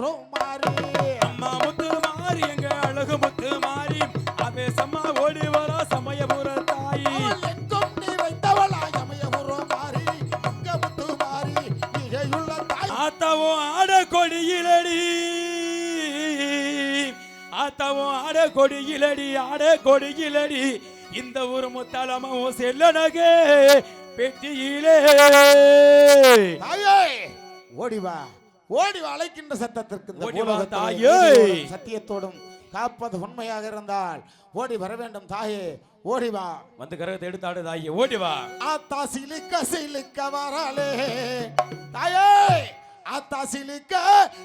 சமயபுரம் மாறி. அம்மா முத்து மாறி எங்க அழகு முத்து மாறி அபேசம்மா ஓடி வரா சமயபுர தாயி. நீ வைத்தவளா சமயபுரம் மாறி. இங்க முத்து மாறி இகையுள்ள தாய். ஆத்தாவும் ஆட கொடியிலடி. ஆத்தாவும் ஆட கொடியிலடி ஆட கொடியிலடி. இந்த ஊர் முத்தாலமும் செல்லனகே பெட்டியிலே. தாயே ஓடி அழைக்கின்ற சத்தத்திற்கு இந்த சத்தியத்தோடும் காப்பது உண்மையாக இருந்தால் ஓடி வர வேண்டும் தாயே. ஓடி வா. வந்து கரகத்தை எடுத்தாடு தாயி. ஓடி வா. ஆத்தா சிலிக்க சிலிக்க வராளே. தாயே. ஆத்தா சிலிக்க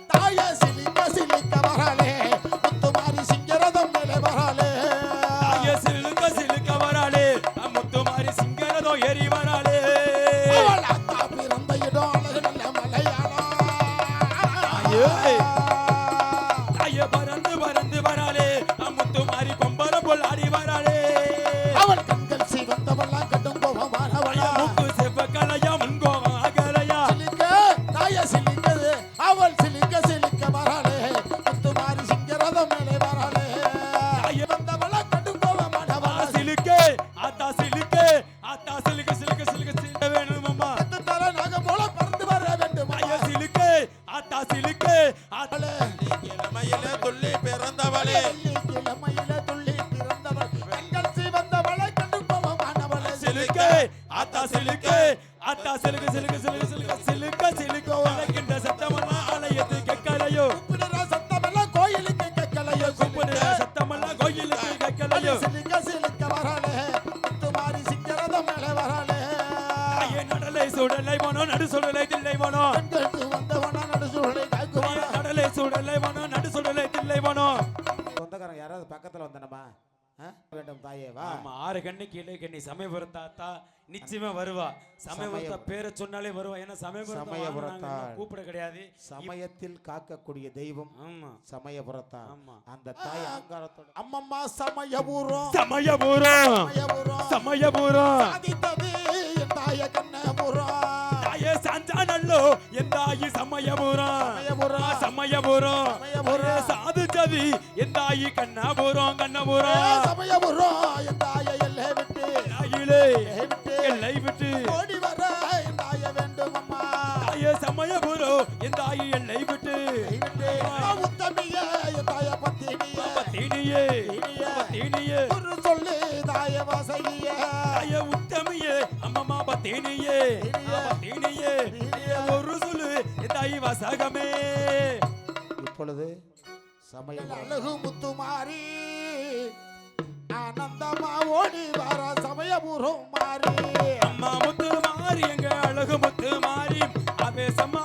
தாய சிலிக்க சிலிக்க வராளே. முத்துமாரி சிங்கரதம் மேலே வராளே. தாயே. தாய சிலுக்கு சிலுக்கு சிலுக்கு சிலுக்கு சிலுக்க சிலுக்க உலகின்ற சத்தமெல்லாம் ஆலயத்து கேட்கலையோ? கூப்பிடுற சத்தமெல்லாம் கோயிலுக்கு கேட்கலையோ? கும்பிடுற சத்தமெல்லாம் கோயிலுக்கு கேட்கலையோ? சிலிக்க சிலிக்க வராளே. முத்துமாரி சிங்கரதம் மேலே வராளே. நடலை சுடலை மனோ நடு சுடலை தில்லை மனோ. வந்தவனா நடு காக்குவானா நடலை சுடலை மனோ நடு சுடலை தில்லை மனோ. வேண்டும் தாயே வா ஆமா ஆறு கண்ணுக்கு இலை கண்ணி சமயபுரம் தாத்தா நிச்சயமா வருவா. சமயபுரத்தா பேரை சொன்னாலே வருவா. ஏன்னா. வாங்குனாங்க, கூப்பிட கிடையாது. சமயத்தில் காக்கக்கூடிய தெய்வம் ஆமா. சமயபுரத்தான் ஆமா. அந்த தாய் அங்காரத்தோட அம்மம்மா சமயபுரம். சமயபுரம். சமயபுரம். சமயபுரம். என் தாய கண்ணபுரம். தாயே சாஞ்சானல்லோ எந்தாயி சமயபுரம். சமயபுரம். சமயபுரம். சமயபுரம். சாதுச்சதி எந்தாயி கண்ணபுரம் கண்ணபுரம். சமயபுரம் என் தாய எல்லை விட்டு. தாயிலே விட்டு. எல்லை விட்டு. ஓடி வர என் தாய வேண்டும் அம்மா. தாயே சமயபுரம் எந்தாயி எல்லை விட்டு. உத்தமிய என் தாய பத்தினிய. தீனியே தீனியே. தீனியே ஒரு சொல்லு தாய வாசகிய. தாய உத்தமியே அம்மம்மா பத்தீனியே. தீனியே. தீனியே தீனியே. ஒரு சொல்லு எந்தாயி வசகமே. இப்பொழுது சமயம் அழகு முத்துமாரி ஆனந்தமா ஓடி வர சமயபுரம் மாறி. அம்மா முத்து மாறி எங்க அழகு முத்து மாறி அபேசம்மா ஓடி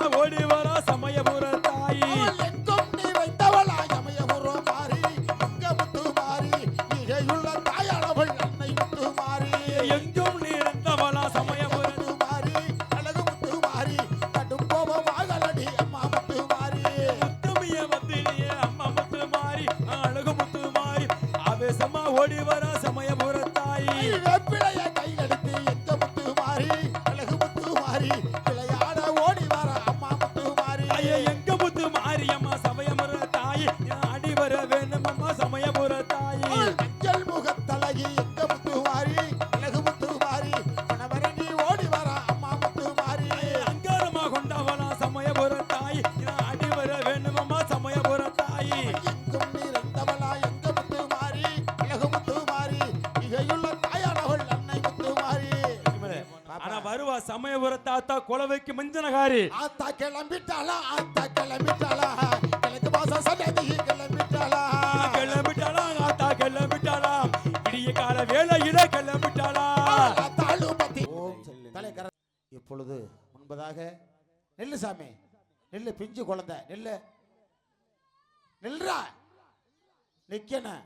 இகையுள்ள தாயானவள் அன்னை முத்துமாரி ஆனா வருவா சமயபுர தாத்தா குலவைக்கு மஞ்சனகாரி. ஆத்தா கிளம்பிட்டாளா ஆத்தா கிளம்பிட்டாளா. கிழக்கு மாசம் சன்னதி கிளம்பிட்டாளா. கிளம்பிட்டாளா ஆத்தா கிளம்பிட்டாளா. விடிய கால வேலையில கிளம்பிட்டாளா. இப்பொழுது முன்பதாக நெல்லு சாமி. நெல்லு பிஞ்சு குழந்தை. நெல்லு. நில்றா. நிக்கணும்.